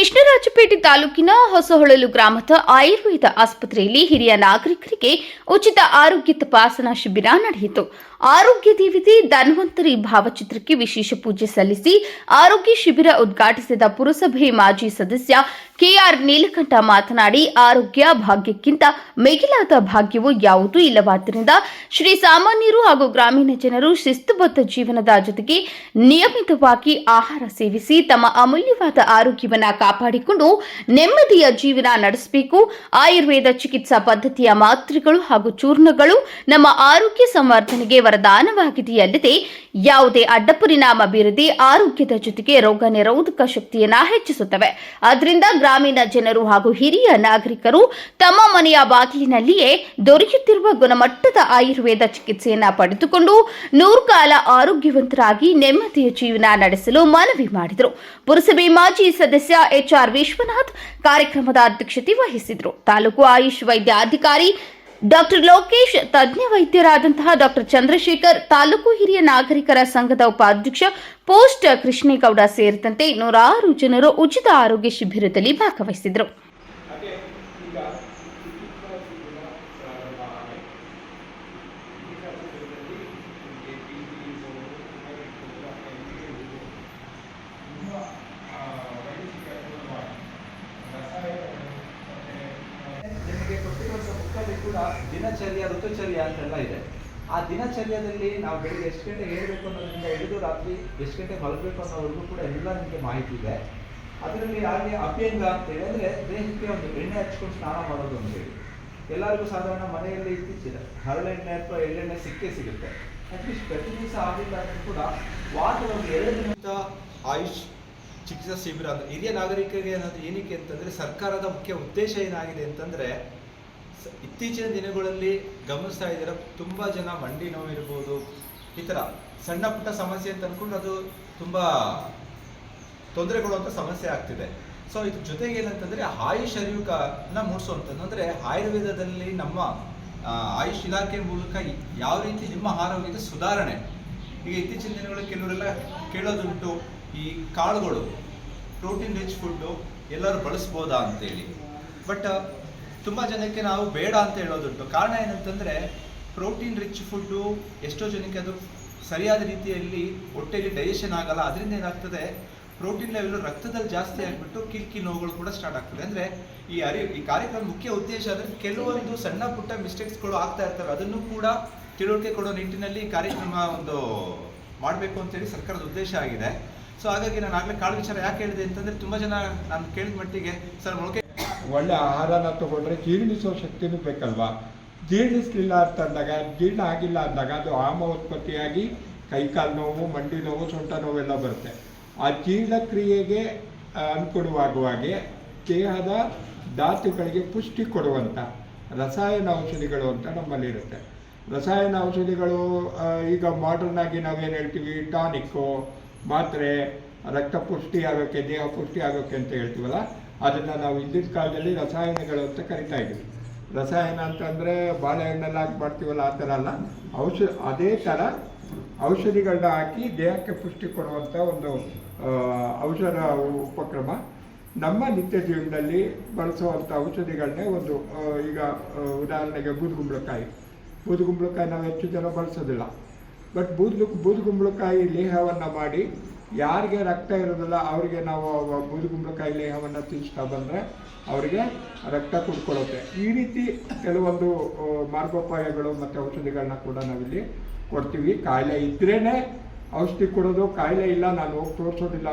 ಕೃಷ್ಣರಾಜಪೇಟೆ ತಾಲೂಕಿನ ಹೊಸಹೊಳಲು ಗ್ರಾಮದ ಆಯುರ್ವೇದ ಆಸ್ಪತ್ರೆಯಲ್ಲಿ ಹಿರಿಯ ನಾಗರಿಕರಿಗೆ ಉಚಿತ ಆರೋಗ್ಯ ತಪಾಸಣಾ ಶಿಬಿರ ನಡೆಯಿತು. ಆರೋಗ್ಯ ದೇವತೆ ಧನ್ವಂತರಿ ಭಾವಚಿತ್ರಕ್ಕೆ ವಿಶೇಷ ಪೂಜೆ ಸಲ್ಲಿಸಿ ಆರೋಗ್ಯ ಶಿಬಿರ ಉದ್ಘಾಟಿಸಿದ ಪುರಸಭೆ ಮಾಜಿ ಸದಸ್ಯ ಕೆಆರ್ ನೀಲಕಂಠ ಮಾತನಾಡಿ, ಆರೋಗ್ಯ ಭಾಗ್ಯಕ್ಕಿಂತ ಮಿಗಿಲಾದ ಭಾಗ್ಯವು ಯಾವುದೂ ಇಲ್ಲವಾದ್ದರಿಂದ ಶ್ರೀ ಸಾಮಾನ್ಯರು ಹಾಗೂ ಗ್ರಾಮೀಣ ಜನರು ಶಿಸ್ತುಬದ್ಧ ಜೀವನದ ಜೊತೆಗೆ ನಿಯಮಿತವಾಗಿ ಆಹಾರ ಸೇವಿಸಿ ತಮ್ಮ ಅಮೂಲ್ಯವಾದ ಆರೋಗ್ಯವನ್ನ ಕಾಪಾಡಿಕೊಂಡು ನೆಮ್ಮದಿಯ ಜೀವನ ನಡೆಸಬೇಕು. ಆಯುರ್ವೇದ ಚಿಕಿತ್ಸಾ ಪದ್ಧತಿಯ ಮಾತ್ರೆಗಳು ಹಾಗೂ ಚೂರ್ಣಗಳು ನಮ್ಮ ಆರೋಗ್ಯ ಸಂವರ್ಧನೆಗೆ ವರದಾನವಾಗಿದೆಯಲ್ಲದೆ ಯಾವುದೇ ಅಡ್ಡ ಪರಿಣಾಮ ಬೀರದೆ ಆರೋಗ್ಯದ ಜೊತೆಗೆ ರೋಗ ನಿರೋಧಕ ಶಕ್ತಿಯನ್ನ ಹೆಚ್ಚಿಸುತ್ತವೆ. ಅದರಿಂದ ಗ್ರಾಮೀಣ ಜನರು ಹಾಗೂ ಹಿರಿಯ ನಾಗರಿಕರು ತಮ್ಮ ಮನೆಯ ಬಾಗಿಲಿನಲ್ಲಿಯೇ ದೊರೆಯುತ್ತಿರುವ ಗುಣಮಟ್ಟದ ಆಯುರ್ವೇದ ಚಿಕಿತ್ಸೆಯನ್ನ ಪಡೆದುಕೊಂಡು ನೂರು ಕಾಲ ಆರೋಗ್ಯವಂತರಾಗಿ ನೆಮ್ಮದಿಯ ಜೀವನ ನಡೆಸಲು ಮನವಿ ಮಾಡಿದರು. ಪುರಸಭೆ ಮಾಜಿ ಸದಸ್ಯ ಎಚ್ಆರ್ ವಿಶ್ವನಾಥ್ ಕಾರ್ಯಕ್ರಮದ ಅಧ್ಯಕ್ಷತೆ ವಹಿಸಿದರು. ತಾಲೂಕು ಆಯುಷ್ ವೈದ್ಯಾಧಿಕಾರಿ ಡಾಕ್ಟರ್ ಲೋಕೇಶ್ ತಜ್ಞ ವೈದ್ಯರಾದಂತಹ ಡಾಕ್ಟರ್ ಚಂದ್ರಶೇಖರ್, ತಾಲೂಕು ಹಿರಿಯ ನಾಗರಿಕರ ಸಂಘದ ಉಪಾಧ್ಯಕ್ಷ ಪೋಸ್ಟ್ ಕೃಷ್ಣೇಗೌಡ ಸೇರಿದಂತೆ ನೂರಾರು ಜನರು ಉಚಿತ ಆರೋಗ್ಯ ಶಿಬಿರದಲ್ಲಿ ಭಾಗವಹಿಸಿದರು ಹಾಗೆ ಈಗ ಚಿಕಿತ್ಸಾ ಶಿಬಿರ ಪ್ರಾರಂಭ ಆಗಿದೆ. ಚಿಕಿತ್ಸಾ ಶಿಬಿರದಲ್ಲಿ ನಿಮಗೆ ಟಿ.ಬಿ., ಸೋಂಕು, ತುಂಬ ಆ, ವೈದ್ಯಕೀಯ ಗುಣವಾಗಿ ರಸಾಯನಗಳು ಮತ್ತೆ ನಿಮಗೆ ಕೊಟ್ಟಿರುವಂಥ ಬುಕ್ಕಲ್ಲಿ ಕೂಡ ದಿನಚರ್ಯ, ಋತುಚರ್ಯ ಅಂತೆಲ್ಲ ಇದೆ. ಆ ದಿನಚರ್ಯದಲ್ಲಿ ನಾವು ಬೆಳಿಗ್ಗೆ ಎಷ್ಟು ಗಂಟೆ ಏಳಬೇಕು ಅನ್ನೋದ್ರಿಂದ ಹಿಡಿದು ರಾತ್ರಿ ಎಷ್ಟು ಗಂಟೆ ಮಲಗಬೇಕು ಅನ್ನೋವರೆಗೂ ಕೂಡ ಎಲ್ಲ ನಿಮಗೆ ಮಾಹಿತಿ ಇದೆ. ಅದರಲ್ಲಿ ಹಾಗೆ ಅಭ್ಯಂಗ ಅಂತೇಳಿ, ಅಂದರೆ ದೇಹಕ್ಕೆ ಒಂದು ಎಣ್ಣೆ ಹಚ್ಕೊಂಡು ಸ್ನಾನ ಮಾಡೋದು ಅಂತೇಳಿ ಎಲ್ಲರಿಗೂ ಸಾಧಾರಣ ಮನೆಯಲ್ಲಿ ಇತ್ತೀಚಿದೆ ಹರಳೆಣ್ಣೆ ಅಥವಾ ಎಳ್ಳೆಣ್ಣೆ ಸಿಕ್ಕೇ ಸಿಗುತ್ತೆ. ಅಟ್ಲೀಸ್ಟ್ ಪ್ರತಿ ದಿವಸ ಆಗಿಲ್ಲ ಅಂದ್ರೂ ಕೂಡ ವಾರದ ಒಂದು ಎರಡು ಉಚಿತ ಆಯುಷ್ ಚಿಕಿತ್ಸಾ ಶಿಬಿರ ಅಂದ್ರೆ ಹಿರಿಯ ನಾಗರಿಕರಿಗೆ ಅನ್ನೋದು ಏನಕ್ಕೆ ಅಂತಂದ್ರೆ ಸರ್ಕಾರದ ಮುಖ್ಯ ಉದ್ದೇಶ ಏನಾಗಿದೆ ಅಂತಂದ್ರೆ ಇತ್ತೀಚಿನ ದಿನಗಳಲ್ಲಿ ಗಮನಿಸ್ತಾ ಇದ್ದೀರ, ತುಂಬ ಜನ ಮಂಡಿ ನೋವು ಇರ್ಬೋದು, ಈ ಥರ ಸಣ್ಣ ಪುಟ್ಟ ಸಮಸ್ಯೆ ಅಂತ ಅಂದ್ಕೊಂಡು ಅದು ತುಂಬ ತೊಂದರೆ ಕೊಡುವಂಥ ಸಮಸ್ಯೆ ಆಗ್ತಿದೆ. ಸೊ ಇದ್ರ ಜೊತೆಗೆ ಏನಂತಂದರೆ ಆಯುಷ್ ಅರಿವುಕನ ಮೂಡಿಸುವಂಥದ್ದು. ಅಂದರೆ ಆಯುರ್ವೇದದಲ್ಲಿ ನಮ್ಮ ಆಯುಷ್ ಇಲಾಖೆ ಮೂಲಕ ಯಾವ ರೀತಿ ನಿಮ್ಮ ಆರೋಗ್ಯದ ಸುಧಾರಣೆ, ಈಗ ಇತ್ತೀಚಿನ ದಿನಗಳಲ್ಲಿ ಕೆಲವರೆಲ್ಲ ಕೇಳೋದುಂಟು, ಈ ಕಾಳುಗಳು ಪ್ರೋಟೀನ್ ರಿಚ್ ಫುಡ್ಡು ಎಲ್ಲರೂ ಬಳಸ್ಬೋದಾ ಅಂತೇಳಿ. ಬಟ್ ತುಂಬ ಜನಕ್ಕೆ ನಾವು ಬೇಡ ಅಂತ ಹೇಳೋದುಂಟು. ಕಾರಣ ಏನಂತಂದರೆ ಪ್ರೋಟೀನ್ ರಿಚ್ ಫುಡ್ಡು ಎಷ್ಟೋ ಜನಕ್ಕೆ ಅದು ಸರಿಯಾದ ರೀತಿಯಲ್ಲಿ ಹೊಟ್ಟೆಯಲ್ಲಿ ಡೈಜೆಷನ್ ಆಗಲ್ಲ. ಅದರಿಂದ ಏನಾಗ್ತದೆ ಪ್ರೋಟೀನ್ ಲೆವೆಲ್ ರಕ್ತದಲ್ಲಿ ಜಾಸ್ತಿ ಆಗಿಬಿಟ್ಟು ಕಿಲ್ಕಿ ನೋವುಗಳು ಕೂಡ ಸ್ಟಾರ್ಟ್ ಆಗ್ತದೆ. ಅಂದರೆ ಈ ಅರಿ, ಈ ಕಾರ್ಯಕ್ರಮ ಮುಖ್ಯ ಉದ್ದೇಶ ಅಂದರೆ ಕೆಲವೊಂದು ಸಣ್ಣ ಪುಟ್ಟ ಮಿಸ್ಟೇಕ್ಸ್ಗಳು ಆಗ್ತಾ ಇರ್ತವೆ. ಅದನ್ನು ಕೂಡ ತಿಳುವಳಿಕೆ ಕೊಡೋ ನಿಟ್ಟಿನಲ್ಲಿ ಈ ಕಾರ್ಯಕ್ರಮ ಒಂದು ಮಾಡಬೇಕು ಅಂತೇಳಿ ಸರ್ಕಾರದ ಉದ್ದೇಶ ಆಗಿದೆ. ಸೊ ಹಾಗಾಗಿ ನಾನು ಆಗಲೇ ಕಾಳು ವಿಚಾರ ಯಾಕೆ ಹೇಳಿದೆ ಅಂತಂದರೆ ತುಂಬ ಜನ ನಾನು ಕೇಳಿದ ಮಟ್ಟಿಗೆ, ಸರ್ ಮೊಳಕೆ ಒಳ್ಳೆ ಆಹಾರನ ತಗೊಂಡ್ರೆ ಜೀರ್ಣಿಸೋ ಶಕ್ತಿನೂ ಬೇಕಲ್ವಾ? ಜೀರ್ಣಿಸಲಿಲ್ಲ ಅಂತಂದಾಗ, ಜೀರ್ಣ ಆಗಿಲ್ಲ ಅಂದಾಗ ಅದು ಆಮ ಉತ್ಪತ್ತಿಯಾಗಿ ಕೈಕಾಲು ನೋವು, ಮಂಡಿ ನೋವು, ಸೊಂಟ ನೋವೆಲ್ಲ ಬರುತ್ತೆ. ಆ ಜೀರ್ಣಕ್ರಿಯೆಗೆ ಅನುಕೂಲವಾಗುವಾಗೆ ದೇಹದ ಧಾತುಗಳಿಗೆ ಪುಷ್ಟಿ ಕೊಡುವಂಥ ರಸಾಯನ ಔಷಧಿಗಳು ಅಂತ ನಮ್ಮಲ್ಲಿರುತ್ತೆ ರಸಾಯನ ಔಷಧಿಗಳು ಈಗ ಮಾಡರ್ನ್ ಆಗಿ ನಾವೇನು ಹೇಳ್ತೀವಿ? ಟಾನಿಕ್ಕು, ಮಾತ್ರೆ, ರಕ್ತ ಪುಷ್ಟಿ ಆಗೋಕ್ಕೆ ದೇಹ ಪುಷ್ಟಿ ಆಗೋಕ್ಕೆ ಅಂತ ಹೇಳ್ತೀವಲ್ಲ ಅದನ್ನು ನಾವು ಹಿಂದಿನ ಕಾಲದಲ್ಲಿ ರಸಾಯನಗಳು ಅಂತ ಕರಿತಾ ಇದ್ವಿ. ರಸಾಯನ ಅಂತಂದರೆ ಬಾಳೆಹಣ್ಣೆಲ್ಲ ಹಾಕಿ ಮಾಡ್ತೀವಲ್ಲ ಆ ಥರ ಅಲ್ಲ ಔಷಧ ಅದೇ ಥರ ಔಷಧಿಗಳನ್ನ ಹಾಕಿ ದೇಹಕ್ಕೆ ಪುಷ್ಟಿ ಕೊಡುವಂಥ ಒಂದು ಔಷಧ ಉಪಕ್ರಮ. ನಮ್ಮ ನಿತ್ಯ ಜೀವನದಲ್ಲಿ ಬಳಸುವಂಥ ಔಷಧಿಗಳನ್ನೇ ಒಂದು ಈಗ ಉದಾಹರಣೆಗೆ ಬೂದುಗುಂಬಳಕಾಯಿ ಬೂದುಗುಂಬಳಕಾಯಿ ನಾವು ಹೆಚ್ಚು ಜನ ಬಳಸೋದಿಲ್ಲ. ಬಟ್ ಬೂದು ಬೂದುಗುಂಬಳಕಾಯಿ ಲೇಹವನ್ನು ಮಾಡಿ ಯಾರಿಗೆ ರಕ್ತ ಇರೋದಿಲ್ಲ, ಅವರಿಗೆ ನಾವು ಬೂದುಗುಂಬಳಕಾಯಿ ಲೇಹವನ್ನು ತಿನ್ನಿಸ್ತಾ ಬಂದರೆ ಅವರಿಗೆ ರಕ್ತ ಕುಡ್ಕೊಳ್ಳುತ್ತೆ ಈ ರೀತಿ ಕೆಲವೊಂದು ಮಾರ್ಗೋಪಾಯಗಳು ಮತ್ತು ಔಷಧಿಗಳನ್ನ ಕೂಡ ನಾವಿಲ್ಲಿ ಕೊಡ್ತೀವಿ. ಕಾಯಿಲೆ ಇದ್ರೇ ಔಷಧಿ ಕೊಡೋದು, ಕಾಯಿಲೆ ಇಲ್ಲ, ನಾನು ಹೋಗಿ ತೋರಿಸೋದಿಲ್ಲ